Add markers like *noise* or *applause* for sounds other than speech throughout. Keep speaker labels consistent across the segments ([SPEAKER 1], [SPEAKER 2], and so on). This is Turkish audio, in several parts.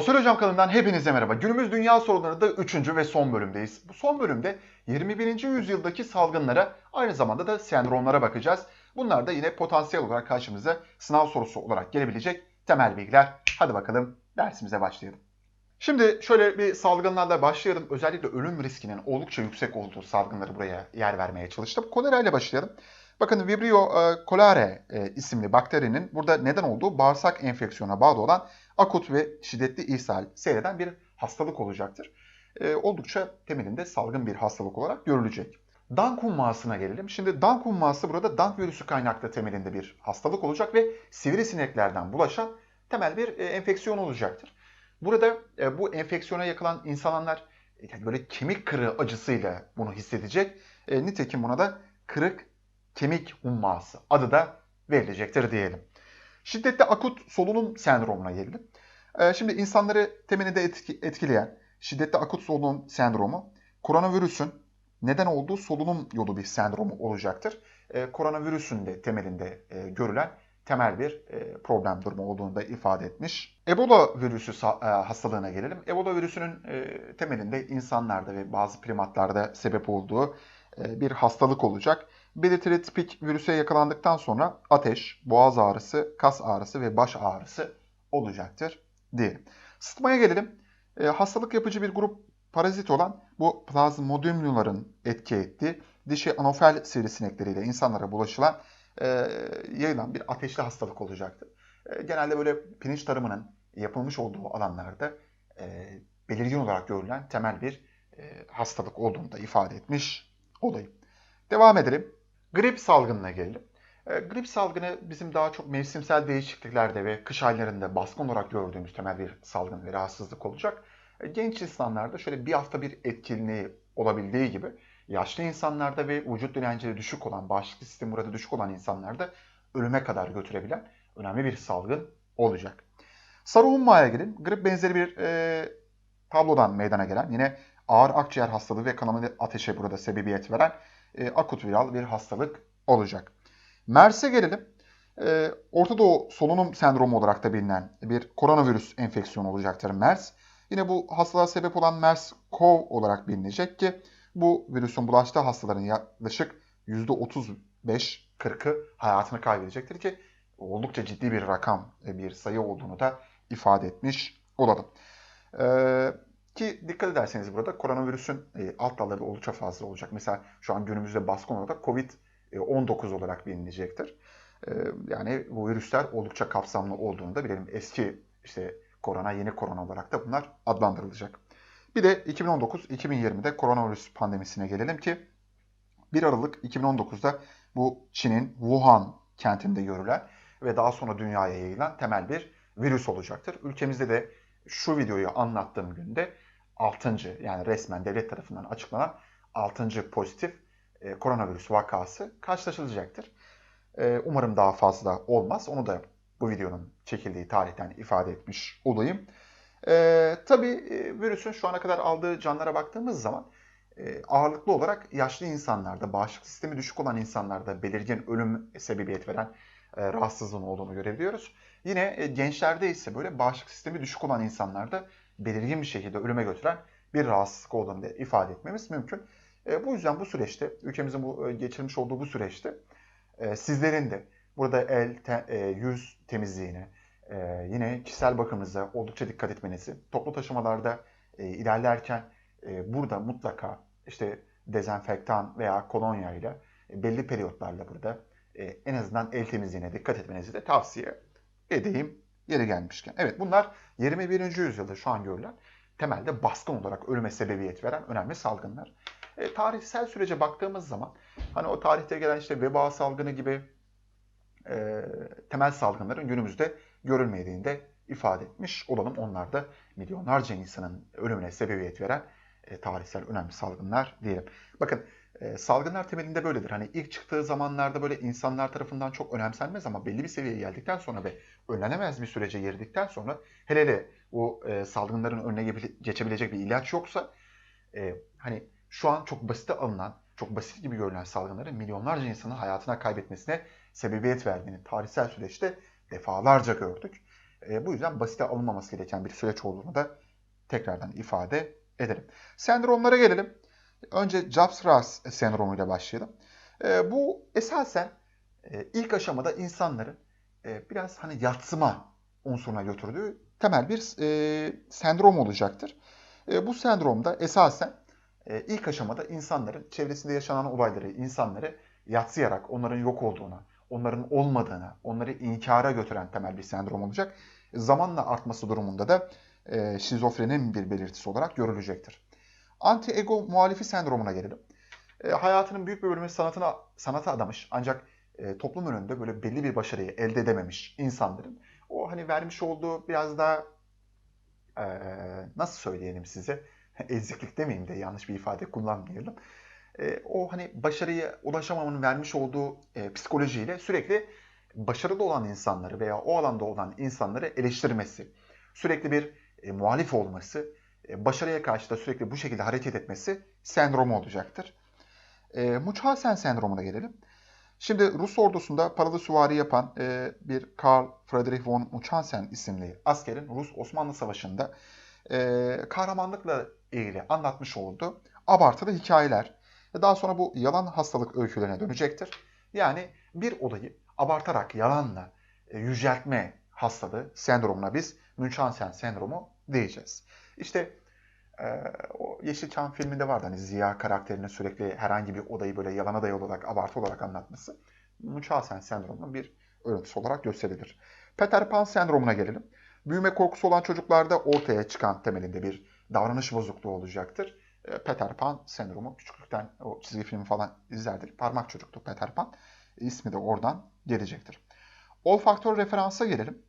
[SPEAKER 1] Sosyal Hocam kanalından hepinize merhaba. Günümüz dünya sorunları da 3. ve son bölümdeyiz. Bu son bölümde 21. yüzyıldaki salgınlara aynı zamanda da sendromlara bakacağız. Bunlar da yine potansiyel olarak karşımıza sınav sorusu olarak gelebilecek temel bilgiler. Hadi bakalım dersimize başlayalım. Şimdi şöyle bir salgınlarla başlayalım. Özellikle ölüm riskinin oldukça yüksek olduğu salgınları buraya yer vermeye çalıştım. Kolera ile başlayalım. Bakın Vibrio e, cholerae e, isimli bakterinin burada neden olduğu bağırsak enfeksiyona bağlı olan akut ve şiddetli ishal seyreden bir hastalık olacaktır. E, oldukça temelinde salgın bir hastalık olarak görülecek. Dank hummasına gelelim. Şimdi dank humması burada dank virüsü kaynaklı temelinde bir hastalık olacak ve sivrisineklerden bulaşan temel bir e, enfeksiyon olacaktır. Burada e, bu enfeksiyona yakılan insanlar e, böyle kemik kırığı acısıyla bunu hissedecek. E, nitekim buna da kırık kemik humması adı da verilecektir diyelim. Şiddetli akut solunum sendromuna gelelim. E, şimdi insanları temelinde etki, etkileyen şiddetli akut solunum sendromu koronavirüsün neden olduğu solunum yolu bir sendromu olacaktır. E, koronavirüsün de temelinde e, görülen temel bir e, problem durumu olduğunu da ifade etmiş. Ebola virüsü e, hastalığına gelelim. Ebola virüsünün temelinde insanlarda ve bazı primatlarda sebep olduğu bir hastalık olacak. Belirtili tipik virüse yakalandıktan sonra ateş, boğaz ağrısı, kas ağrısı ve baş ağrısı olacaktır diyelim. Sıtmaya gelelim. E, hastalık yapıcı bir grup parazit olan bu plazmodiumluların etki ettiği dişi anofel sivrisinekleriyle insanlara bulaşılan e, yayılan bir ateşli hastalık olacaktır. E, genelde böyle pirinç tarımının yapılmış olduğu alanlarda e, belirgin olarak görülen temel bir e, hastalık olduğunu da ifade etmiş olayım. Devam edelim. Grip salgınına gelelim. E, grip salgını bizim daha çok mevsimsel değişikliklerde ve kış aylarında baskın olarak gördüğümüz temel bir salgın ve rahatsızlık olacak. E, genç insanlarda şöyle bir hafta bir etkinliği olabildiği gibi yaşlı insanlarda ve vücut direnci düşük olan, bağışıklık sistemi burada düşük olan insanlarda ölüme kadar götürebilen önemli bir salgın olacak. Sarı hummaya gelin. Grip benzeri bir e, tablodan meydana gelen yine ağır akciğer hastalığı ve kanamalı ateşe burada sebebiyet veren e, akut viral bir hastalık olacak. MERS'e gelelim. E, Orta Doğu solunum sendromu olarak da bilinen bir koronavirüs enfeksiyonu olacaktır MERS. Yine bu hastalığa sebep olan MERS-CoV olarak bilinecek ki bu virüsün bulaştığı hastaların yaklaşık %35-40'ı hayatını kaybedecektir ki oldukça ciddi bir rakam, bir sayı olduğunu da ifade etmiş olalım. Ee, ki dikkat ederseniz burada koronavirüsün e, alt dalları oldukça fazla olacak. Mesela şu an günümüzde baskın olarak COVID-19 olarak bilinecektir. Ee, yani bu virüsler oldukça kapsamlı olduğunu da bilelim. Eski işte korona, yeni korona olarak da bunlar adlandırılacak. Bir de 2019-2020'de koronavirüs pandemisine gelelim ki 1 Aralık 2019'da bu Çin'in Wuhan kentinde görülen ve daha sonra dünyaya yayılan temel bir virüs olacaktır. Ülkemizde de şu videoyu anlattığım günde 6. yani resmen devlet tarafından açıklanan 6. pozitif e, koronavirüs vakası karşılaşılacaktır. E, umarım daha fazla olmaz. Onu da bu videonun çekildiği tarihten ifade etmiş olayım. E, tabii e, virüsün şu ana kadar aldığı canlara baktığımız zaman ağırlıklı olarak yaşlı insanlarda, bağışıklık sistemi düşük olan insanlarda belirgin ölüm sebebiyet veren e, rahatsızlığın olduğunu görebiliyoruz. Yine e, gençlerde ise böyle bağışıklık sistemi düşük olan insanlarda belirgin bir şekilde ölüme götüren bir rahatsızlık olduğunu ifade etmemiz mümkün. E, bu yüzden bu süreçte, ülkemizin bu e, geçirmiş olduğu bu süreçte e, sizlerin de burada el, te, e, yüz temizliğine, e, yine kişisel bakımınıza oldukça dikkat etmenizi, toplu taşımalarda e, ilerlerken e, burada mutlaka işte dezenfektan veya kolonya ile e, belli periyotlarla burada e, en azından el temizliğine dikkat etmenizi de tavsiye edeyim yeri gelmişken. Evet bunlar 21. yüzyılda şu an görülen temelde baskın olarak ölüme sebebiyet veren önemli salgınlar. E, tarihsel sürece baktığımız zaman hani o tarihte gelen işte veba salgını gibi e, temel salgınların günümüzde görülmediğini de ifade etmiş olalım. Onlar da milyonlarca insanın ölümüne sebebiyet veren e, tarihsel önemli salgınlar diyelim. Bakın e, salgınlar temelinde böyledir. Hani ilk çıktığı zamanlarda böyle insanlar tarafından çok önemsenmez ama belli bir seviyeye geldikten sonra ve önlenemez bir sürece girdikten sonra hele hele o e, salgınların önüne geçebilecek bir ilaç yoksa e, hani şu an çok basite alınan, çok basit gibi görülen salgınların milyonlarca insanın hayatına kaybetmesine sebebiyet verdiğini tarihsel süreçte defalarca gördük. E, bu yüzden basite alınmaması gereken bir süreç olduğunu da tekrardan ifade edelim. Sendromlara gelelim. Önce Jobs-Ross sendromuyla başlayalım. E, bu esasen e, ilk aşamada insanların e, biraz hani yatsıma unsuruna götürdüğü temel bir e, sendrom olacaktır. E, bu sendromda esasen e, ilk aşamada insanların çevresinde yaşanan olayları, insanları yatsıyarak onların yok olduğuna, onların olmadığına, onları inkara götüren temel bir sendrom olacak. Zamanla artması durumunda da e, şizofrenin bir belirtisi olarak görülecektir. Anti-ego muhalifi sendromuna gelelim. E, hayatının büyük bir bölümünü sanatına, sanata adamış ancak e, toplum önünde böyle belli bir başarıyı elde edememiş insanların o hani vermiş olduğu biraz daha e, nasıl söyleyelim size *laughs* eziklik demeyeyim de yanlış bir ifade kullanmayalım. E, o hani başarıya ulaşamamanın vermiş olduğu e, psikolojiyle sürekli başarılı olan insanları veya o alanda olan insanları eleştirmesi, sürekli bir e, muhalif olması, başarıya karşı da sürekli bu şekilde hareket etmesi sendromu olacaktır. E, Munchausen sendromuna gelelim. Şimdi Rus ordusunda paralı süvari yapan e, bir Karl Friedrich von Munchausen isimli askerin Rus-Osmanlı Savaşı'nda e, kahramanlıkla ilgili anlatmış olduğu abartılı hikayeler ve daha sonra bu yalan hastalık öykülerine dönecektir. Yani bir olayı abartarak yalanla e, yüceltme hastalığı sendromuna biz Munchausen sendromu diyeceğiz. İşte e, o Yeşilçam filminde vardı hani Ziya karakterinin sürekli herhangi bir olayı böyle yalana dayalı olarak, abartı olarak anlatması. Munchausen sendromunun bir örüntüsü olarak gösterilir. Peter Pan sendromuna gelelim. Büyüme korkusu olan çocuklarda ortaya çıkan temelinde bir davranış bozukluğu olacaktır. E, Peter Pan sendromu küçüklükten o çizgi filmi falan izlerdik. Parmak çocuktu Peter Pan. İsmi de oradan gelecektir. Olfaktör referansa gelelim.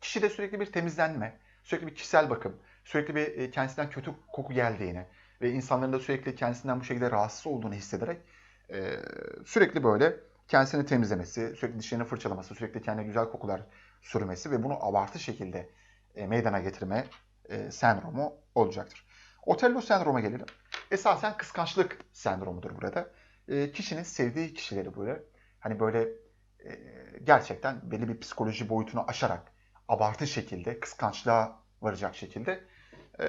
[SPEAKER 1] Kişide sürekli bir temizlenme, sürekli bir kişisel bakım, sürekli bir e, kendisinden kötü koku geldiğini ve insanların da sürekli kendisinden bu şekilde rahatsız olduğunu hissederek e, sürekli böyle kendisini temizlemesi, sürekli dişlerini fırçalaması, sürekli kendine güzel kokular sürmesi ve bunu abartı şekilde e, meydana getirme sendromu olacaktır. Otello sendroma gelelim. Esasen kıskançlık sendromudur burada. Kişinin sevdiği kişileri böyle hani böyle gerçekten belli bir psikoloji boyutunu aşarak abartı şekilde kıskançlığa varacak şekilde e,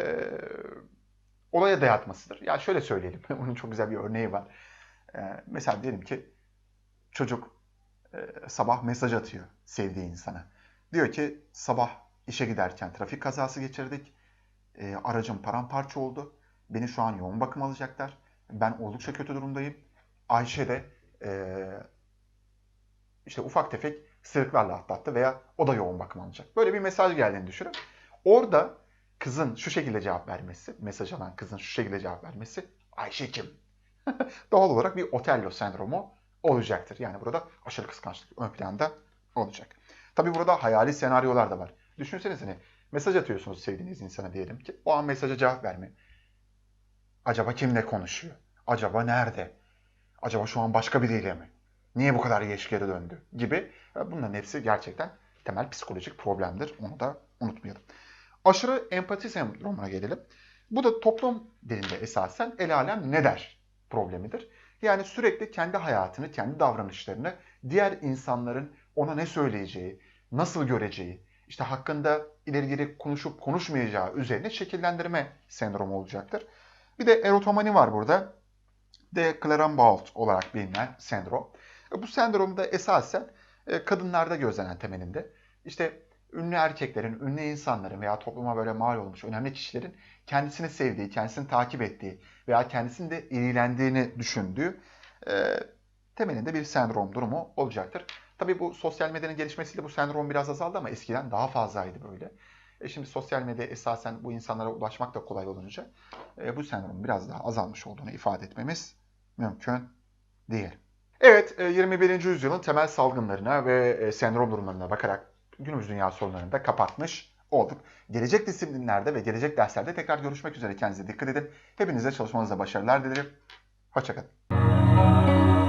[SPEAKER 1] olaya dayatmasıdır. Ya şöyle söyleyelim. *laughs* Onun çok güzel bir örneği var. E, mesela diyelim ki çocuk e, sabah mesaj atıyor sevdiği insana. Diyor ki sabah işe giderken trafik kazası geçirdik. E, aracım paramparça oldu. Beni şu an yoğun bakım alacaklar. Ben oldukça kötü durumdayım. Ayşe de e, işte ufak tefek sırıklarla atlattı veya o da yoğun bakım alacak. Böyle bir mesaj geldiğini düşünün. Orada kızın şu şekilde cevap vermesi, mesaj alan kızın şu şekilde cevap vermesi Ayşe kim? *laughs* Doğal olarak bir Otello sendromu olacaktır. Yani burada aşırı kıskançlık ön planda olacak. Tabi burada hayali senaryolar da var. Düşünsenize mesaj atıyorsunuz sevdiğiniz insana diyelim ki o an mesaja cevap verme. Acaba kimle konuşuyor? Acaba nerede? Acaba şu an başka biriyle mi? Niye bu kadar geç geri döndü? Gibi. Bunların hepsi gerçekten temel psikolojik problemdir. Onu da unutmayalım. Aşırı empati sendromuna gelelim. Bu da toplum dilinde esasen el alem ne der problemidir. Yani sürekli kendi hayatını, kendi davranışlarını diğer insanların ona ne söyleyeceği, nasıl göreceği, işte hakkında ileri geri konuşup konuşmayacağı üzerine şekillendirme sendromu olacaktır. Bir de erotomani var burada. De Clerambault olarak bilinen sendrom. Bu sendromda esasen e, kadınlarda gözlenen temelinde. İşte ünlü erkeklerin, ünlü insanların veya topluma böyle mal olmuş önemli kişilerin kendisini sevdiği, kendisini takip ettiği veya kendisinin de iyilendiğini düşündüğü e, temelinde bir sendrom durumu olacaktır. Tabii bu sosyal medyanın gelişmesiyle bu sendrom biraz azaldı ama eskiden daha fazlaydı böyle. E şimdi sosyal medya esasen bu insanlara ulaşmak da kolay olunca e, bu sendrom biraz daha azalmış olduğunu ifade etmemiz mümkün değil. Evet, 21. yüzyılın temel salgınlarına ve e, sendrom durumlarına bakarak günümüz dünya sorunlarını da kapatmış olduk. Gelecek disiplinlerde ve gelecek derslerde tekrar görüşmek üzere. Kendinize dikkat edin. Hepinize çalışmanızda başarılar dilerim. Hoşçakalın.